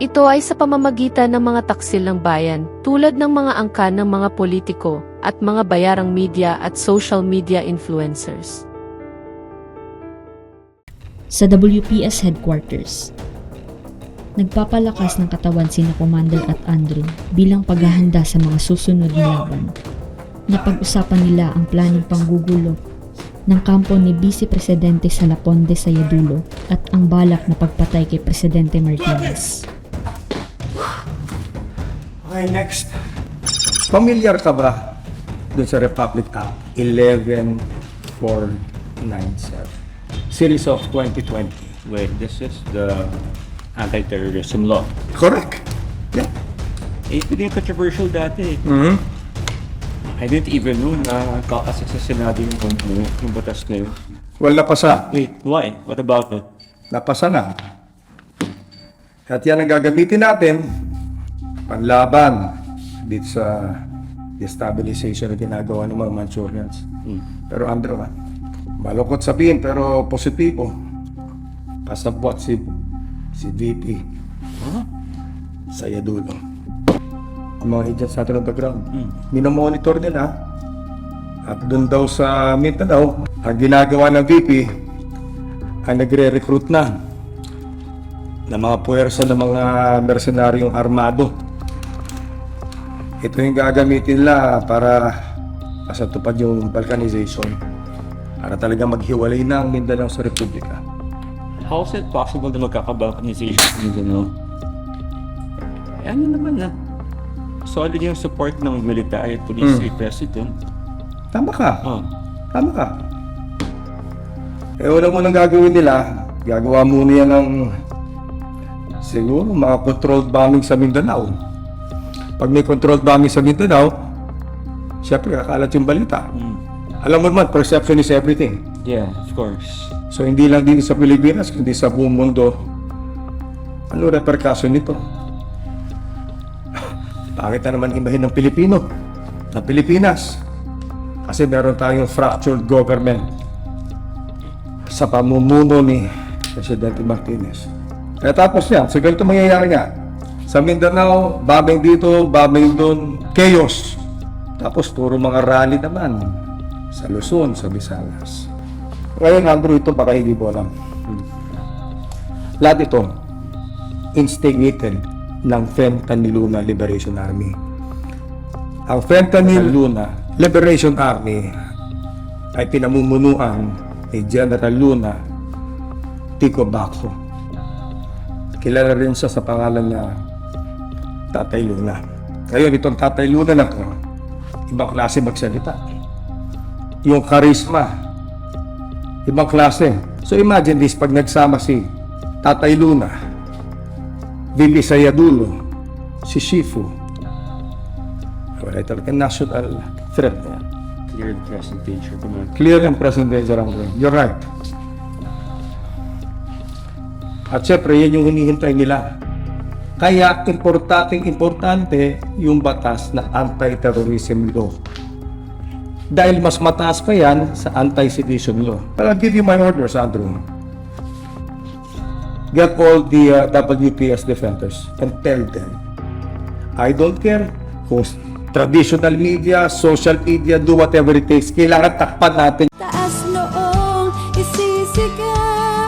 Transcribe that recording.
Ito ay sa pamamagitan ng mga taksil ng bayan tulad ng mga angkan ng mga politiko at mga bayarang media at social media influencers. sa WPS headquarters. Nagpapalakas ng katawan sina Commander at Andrew bilang paghahanda sa mga susunod na laban. Napag-usapan nila ang planong panggugulo ng kampo ni Vice Presidente Salaponde Sayadulo at ang balak na pagpatay kay Presidente Martinez. Okay, next. Familiar ka ba dun sa Republic Act 11497? Series of 2020. Wait, this is the anti-terrorism law. Correct. Yeah. Eh, yung controversial dati. Mm-hmm. I didn't even know na kakasa sa Senado yung, yung, yung batas na yun. Well, napasa. Wait, why? What about it? Napasa na. At yan ang gagamitin natin panlaban dito sa destabilization na ginagawa ng mga Manchurians. Pero Andrew, ah, malungkot sabihin pero positibo. Kasabwat si si VP sa Yadulo. Ang mga agents natin on the ground. Minomonitor nila at doon daw sa Mindanao, ang ginagawa ng VP ay nagre-recruit na ng mga puwersa ng mga mercenaryong armado. Ito yung gagamitin nila para sa tupad yung balkanization. Para talaga maghiwalay na ang Mindanao sa Republika. How is it possible na magkakabalkanization gano'n? Eh, ano naman na? Solid yung support ng military at police kay President. Tama ka. Oh. Tama ka. Eh, una mo nang gagawin nila, gagawa muna yan ng siguro mga controlled bombing sa Mindanao. Pag may controlled bombing sa Mindanao, syempre kakalat yung balita. Mm. Alam mo naman, perception is everything. Yeah, of course. So hindi lang din sa Pilipinas, kundi sa buong mundo. Ano repercussion nito? Pangit na naman imahin ng Pilipino, ng Pilipinas. Kasi meron tayong fractured government sa pamumuno ni Presidente Martinez. Kaya tapos yan, so ganito mangyayari nga. Sa Mindanao, babay dito, babay doon, chaos. Tapos puro mga rally naman sa Luzon, sa Visayas. Ngayon, Andrew, ito baka hindi mo alam. Lahat ito, instigated ng Fentaniluna Liberation Army. Ang Fentaniluna Liberation Army ay pinamumunuan ni General Luna Tico Baco. Kilala rin siya sa pangalan na Tatay Luna. Ngayon, itong Tatay Luna na to, ibang klase magsalita. Yung charisma, ibang klase. So imagine this, pag nagsama si Tatay Luna, Bibi Sayadulo, si Shifu, wala talaga national threat na yan. Clear the present danger. Clear and present danger ang brain. You're right. At syempre, yan yung hinihintay nila. Kaya importanteng importante yung batas na anti-terrorism law. Dahil mas mataas pa yan sa anti-sedition law. But I'll give you my orders, Andrew. Get all the uh, WPS defenders and tell them, I don't care kung traditional media, social media, do whatever it takes. Kailangan takpan natin Taas noong isisigaw